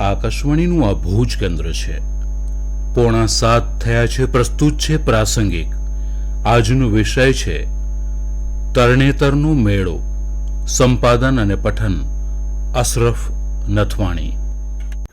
આકાશવાણીનું આ ભુજ કેન્દ્ર છે. પોણા સાત થયા છે, પ્રસ્તુત છે, પ્રાસંગિક. આજનો વિષય છે, તરણેતરનો મેળો, સંપાદન અને પઠન, અશરફ નથવાણી.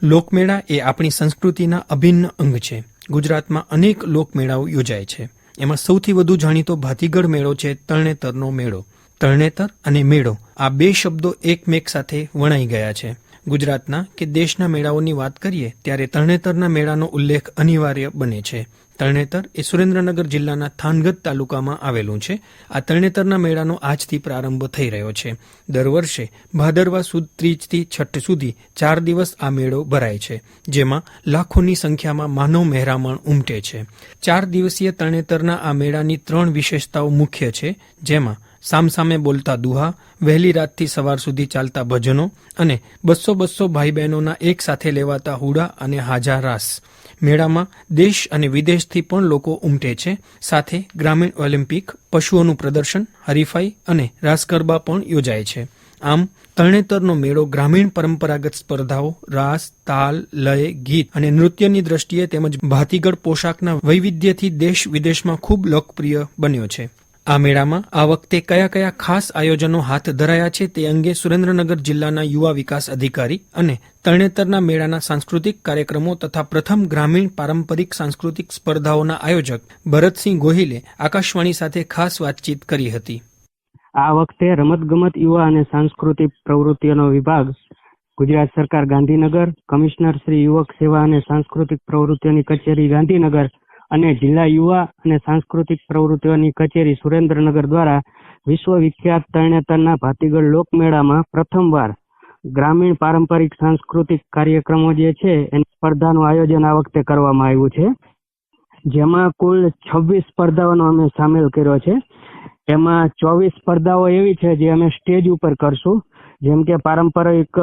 લોકમેળા એ આપણી સંસ્કૃતિના અભિન્ન અંગ છે. ગુજરાતમાં અનેક લોકમેળાઓ યોજાય છે. એમાં સૌથી વધુ જાણીતો ભાતીગઢ મેળો છે, તરણેતરનો મેળો. તરણેતર અને મેળો આ બે શબ્દો એકમેક સાથે વણાઈ ગયા છે. ગુજરાતના કે દેશના મેળાઓની વાત કરીએ ત્યારે તરણેતરના મેળાનો ઉલ્લેખ અનિવાર્ય બને છે. તરણેતર એ સુરેન્દ્રનગર જિલ્લાના થાનગઢ તાલુકામાં આવેલું છે. આ તરણેતરના મેળાનો આજથી પ્રારંભ થઈ રહ્યો છે. દર વર્ષે ભાદરવા સુદ ત્રીજથી છઠ્ઠ સુધી ચાર દિવસ આ મેળો ભરાય છે, જેમાં લાખોની સંખ્યામાં માનવ મહેરામણ ઉમટે છે. ચાર દિવસીય તરણેતરના આ મેળાની ત્રણ વિશેષતાઓ મુખ્ય છે, જેમાં સામસામે બોલતા દુહા, વહેલી રાતથી સવાર સુધી ચાલતા ભજનો અને બસો બસો ભાઈ બહેનોના એક સાથે લેવાતા હુડા અને હાજા રાસ. મેળામાં દેશ અને વિદેશથી પણ લોકો ઉમટે છે. સાથે ગ્રામીણ ઓલિમ્પિક, પશુઓનું પ્રદર્શન, હરીફાઈ અને રાસગરબા પણ યોજાય છે. આમ, તરણેતરનો મેળો ગ્રામીણ પરંપરાગત સ્પર્ધાઓ, રાસ, તાલ, લય, ગીત અને નૃત્યની દ્રષ્ટિએ તેમજ ભાતીગળ પોશાકના વૈવિધ્યથી દેશ વિદેશમાં ખૂબ લોકપ્રિય બન્યો છે. આ મેળામાં આ વખતે કયા કયા ખાસ આયોજનો હાથ ધરાયા છે તે અંગે સુરેન્દ્રનગર જિલ્લાના યુવા વિકાસ અધિકારી અને તરણેતરના મેળાના સાંસ્કૃતિક કાર્યક્રમો તથા પ્રથમ ગ્રામીણ પારંપરિક સાંસ્કૃતિક સ્પર્ધાઓના આયોજક ભરતસિંહ ગોહિલે આકાશવાણી સાથે ખાસ વાતચીત કરી હતી. આ વખતે રમતગમત યુવા અને સાંસ્કૃતિક પ્રવૃત્તિઓનો વિભાગ ગુજરાત સરકાર ગાંધીનગર, કમિશનર શ્રી યુવક સેવા અને સાંસ્કૃતિક પ્રવૃત્તિઓની કચેરી ગાંધીનગર અને જિલ્લા યુવા અને સાંસ્કૃતિક પ્રવૃત્તિઓની કચેરી સુરેન્દ્રનગર દ્વારા વિશ્વ વિખ્યાત તરણેતરના ભાતીગળ લોકમેળામાં પ્રથમવાર ગ્રામીણ પારંપરિક સાંસ્કૃતિક કાર્યક્રમો જે છે એની સ્પર્ધાનું આયોજન આ વખતે કરવામાં આવ્યું છે. જેમાં કુલ છવ્વીસ સ્પર્ધાઓનો અમે સામેલ કર્યો છે. એમાં ચોવીસ સ્પર્ધાઓ એવી છે જે અમે સ્ટેજ ઉપર કરશું. જેમ કે પારંપરિક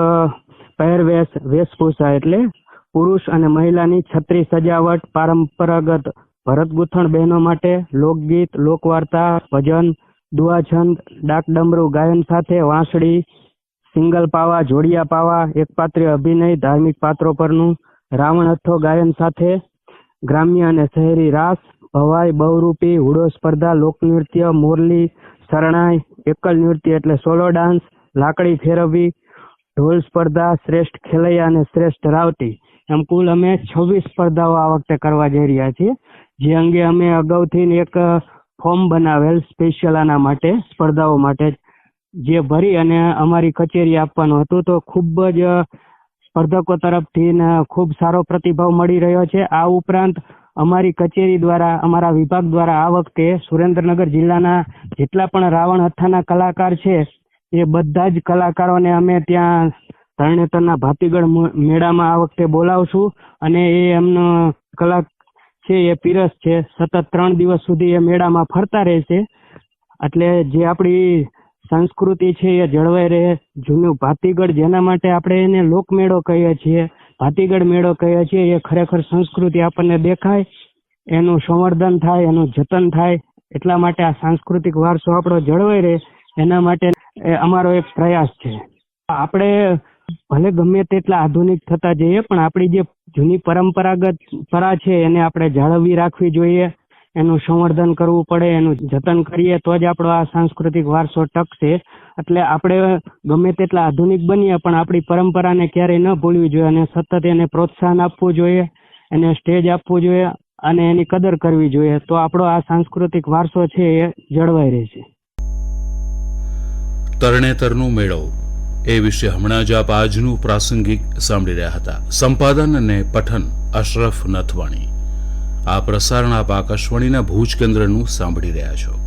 પહેરવેશ, વેશભૂષા એટલે પુરુષ અને મહિલાની છત્રી સજાવટ, પારંપરાગત ભરત ગૂંથણ બહેનો માટે લોકગીત, લોકવાર્તા, ભજન, દુઆછંદ ડાક ડમરૂ ગાયન સાથે વાંસળી, સિંગલ પાવા, જોડિયા પાવા, એકપાત્રીય અભિનય, ધાર્મિક પાત્રો પરનું રાવણ અથો ગાયન સાથે ગ્રામ્ય અને શહેરી રાસ, ભવાઈ, બહુરૂપી, હુડો સ્પર્ધા લોકનૃત્ય મોરલી, શરણાઈ, એકલ નૃત્ય એટલે સોલો ડાન્સ, લાકડી ફેરવવી, ઢોલ સ્પર્ધા, શ્રેષ્ઠ ખેલૈયા અને શ્રેષ્ઠ રાવટી એમ કુલ અમે છવ્વીસ સ્પર્ધાઓ આ વખતે કરવા જઈ રહ્યા છીએ. જે અંગે અમે અગાઉથી એક ફોર્મ બનાવેલ સ્પેશિયલ આના માટે, સ્પર્ધાઓ માટે જે ભરી અને અમારી કચેરી આપવાનું હતું તો ખૂબ જ સ્પર્ધકો તરફથી ખૂબ સારો પ્રતિભાવ મળી રહ્યો છે. આ ઉપરાંત અમારી કચેરી દ્વારા, અમારા વિભાગ દ્વારા આ વખતે સુરેન્દ્રનગર જિલ્લાના જેટલા પણ રાવણ હથ્થાના કલાકાર છે, એ બધા જ કલાકારોને અમે ત્યાં તરણેતરના ભાતીગળ મેળામાં આ વખતે બોલાવશું અને એ એમનો કલાક છે, એ પીરસ છે. સતત ત્રણ દિવસ સુધી એ મેળામાં ફરતા રહેશે. એટલે જે આપણી સંસ્કૃતિ છે, એ જળવાઈ રહે. જૂનું ભાતીગળ જેના માટે આપણે એને લોકમેળો કહીએ છીએ, ભાતીગળ મેળો કહીએ છીએ, એ ખરેખર સંસ્કૃતિ આપણને દેખાય, એનું સંવર્ધન થાય, એનું જતન થાય. એટલા માટે આ સાંસ્કૃતિક વારસો આપણો જળવાઈ રહે. એના માટે અમારો એક પ્રયાસ છે. આપણે ભલે ગમે તેટલા આધુનિક થતા જઈએ, પણ આપણી જે જૂની પરંપરાગત પરા છે, એને આપણે જાળવી રાખવી જોઈએ. એનું સંવર્ધન કરવું પડે, એનું જતન કરીએ, તો જ આપણો આ સાંસ્કૃતિક વારસો ટકશે. એટલે આપણે ગમે તેટલા આધુનિક બનીએ, પણ આપણી પરંપરાને ક્યારેય ન ભૂલવી જોઈએ અને સતત એને પ્રોત્સાહન આપવું જોઈએ, એને સ્ટેજ આપવું જોઈએ અને એની કદર કરવી જોઈએ. તો આપણો આ સાંસ્કૃતિક વારસો છે, એ જળવાઈ રહેશે. તરણેતરનું મેળો. એ વિશે હમણાં જ આપ આજનું પ્રાસંગિક સાંભળી રહ્યા હતા. સંપાદન અને પઠન અશરફ નથવાણી. આ પ્રસારણ આપ આકાશવાણીના ભુજ કેન્દ્રનું સાંભળી રહ્યા છો.